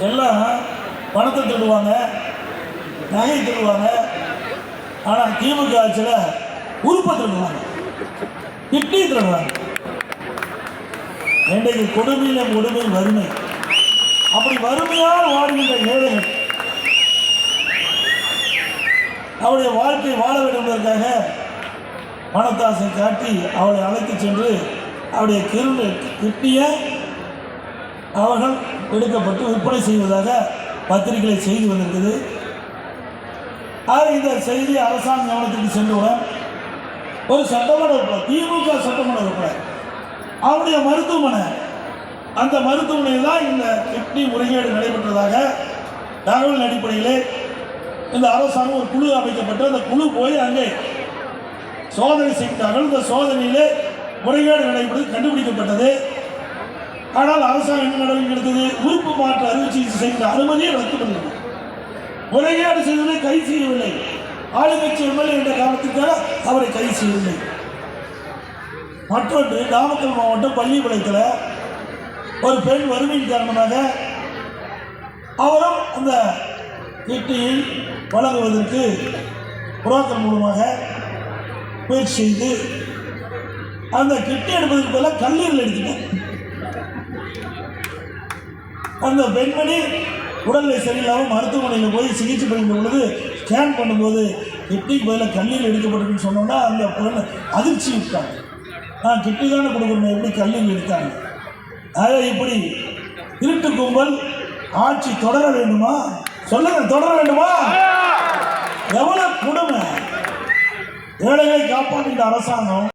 எல்லாம் பணத்தை திருடுவாங்க நகையை திருடுவாங்க ஆனால் திமுக ஆட்சியில் உறுப்பை திருடுவாங்க கிட்னி திருடுவாங்க இன்றைக்கு கொடுமையில கொடுமை வறுமை. அப்படி வறுமையால் வாடுகின்ற ஏழைகள் அவருடைய வாழ்க்கை வாழ வேண்டும் என்பதற்காக பணத்தாசை காட்டி அவளை அழைத்து சென்று அவருடைய கிருண் கிட்னியை அவர்கள் எடுக்கப்பட்டு விற்பனை செய்வதாக பத்திரிகை செய்தி வந்திருக்குது. ஆக இந்த செய்தி அரசாங்க கவனத்துக்கு சென்றவுடன் ஒரு சட்டமன்ற உறுப்பினர் திமுக சட்டமன்ற உறுப்பினர் அவருடைய மருத்துவமனை அந்த மருத்துவமனையில் தான் இந்த கிட்னி முறைகேடு நடைபெற்றதாக தகவல் அடிப்படையிலே இந்த அரசாங்கம் ஒரு குழு அமைக்கப்பட்டு அந்த குழு போய் அங்கே சோதனை செய்தார்கள். இந்த சோதனையிலே முறைகேடு நடைபெற்றது கண்டுபிடிக்கப்பட்டது. ஆனால் அரசாங்கம் என்ன நடவடிக்கை எடுத்தது? உறுப்பு மாற்று அறுவை சிகிச்சை அனுமதியை ரத்து பண்ணியது. முறைகேடு செய்ததை கை செய்யவில்லை ஆளுங்கட்சி எம்எல்ஏ என்ற காரணத்துக்காக அவரை கை செய்யவில்லை மற்றொன்று நாமக்கல் மாவட்டம் பள்ளிப்பாளையத்தில் ஒரு பெண் வறுமையின் காரணமாக அவரும் அந்த கிட்டியில் வழங்குவதற்கு புரோக்கர் மூலமாக முயற்சி செய்து அந்த கிட்டி எடுப்பதற்கு பதிலாக கல்லீரல் எடுத்துட்டார். அந்த பெண்மணி உடல்நிலை சரியில்லாமல் மருத்துவமனையில் போய் சிகிச்சை பண்ணிட்ட பொழுது ஸ்கேன் பண்ணும்போது கிட்னிக்கு பதிலாக கல்லீரல் எடுக்கப்பட்டதுன்னு சொன்னோன்னா அந்த பொண்ணு அதிர்ச்சி விட்டாங்க நான் கிட்னி தானே கொடுக்கணும் எப்படி கல்லீரல் எடுத்தாங்க? ஆக இப்படி இருட்டு கும்பல் ஆட்சி தொடர வேண்டுமா? சொல்லுங்க தொடர வேண்டுமா? எவ்வளோ கொடுமை. ஏழைகளை காப்பாற்றுகின்ற அரசாங்கம்